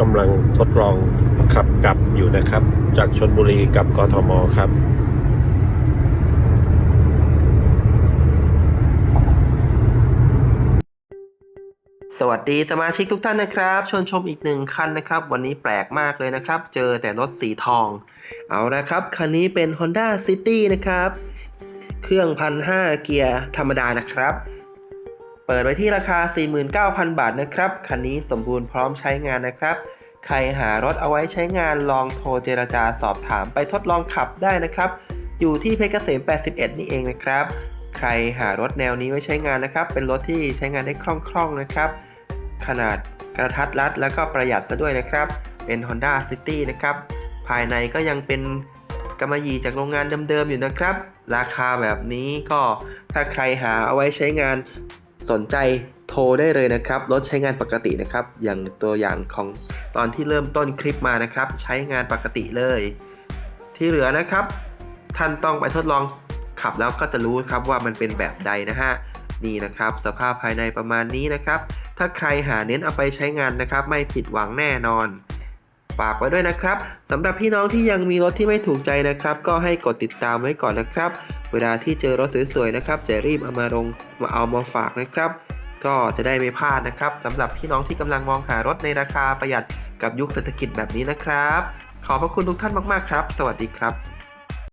กำลังทดลองขับกลับอยู่นะครับ จากชนบุรีกลับกทมครับสวัสดีสมาชิกทุกท่านนะครับชวนชมอีกหนึ่งคันนะครับ วันนี้แปลกมากเลยนะครับ เจอแต่รถสีทอง เอาละครับ คันนี้เป็น Honda City นะครับ เครื่องพันห้าเกียร์ธรรมดานะครับ เปิดไว้ที่ราคา 49,000 บาทนะครับ คันนี้สมบูรณ์พร้อมใช้งานนะครับ ใครหารถเอาไว้ใช้งานลองโทรเจรจาสอบถามไปทดลองขับได้นะครับ อยู่ที่เพชรเกษม 81 นี่เองนะครับ ใครหารถแนวนี้ไว้ใช้งานนะครับ เป็นรถที่ใช้งานได้คล่องๆนะครับ ขนาดกระทัดรัดแล้วก็ประหยัดซะด้วยนะครับ เป็น Honda City นะครับ ภายในก็ยังเป็นกำมะหยี่จากโรงงานเดิมๆอยู่นะครับ ราคาแบบนี้ก็ถ้าใครหาเอาไว้ใช้งาน สนใจโทรได้เลยนะครับ รถใช้งานปกตินะครับ อย่างตัวอย่างของตอนที่เริ่มต้นคลิปมานะครับ ใช้งานปกติเลย ที่เหลือนะครับ ท่านต้องไปทดลองขับแล้วก็จะรู้ครับว่ามันเป็นแบบใดนะฮะนี่นะครับ สภาพภายในประมาณนี้นะครับ ถ้าใครหาเน้นเอาไปใช้งานนะครับ ไม่ผิดหวังแน่นอนฝากไว้ด้วยนะครับสำหรับพี่น้องที่ยังมีรถที่ไม่ถูกใจนะครับ ก็ให้กดติดตามไว้ก่อนนะครับ เวลาที่เจอรถสวยๆนะครับ จะรีบเอามาลงมาเอามาฝากนะครับ ก็จะได้ไม่พลาดนะครับสำหรับพี่น้องที่กำลังมองหารถในราคาประหยัดกับยุคเศรษฐกิจแบบนี้นะครับ ขอบพระคุณทุกท่านมากๆครับ สวัสดีครับ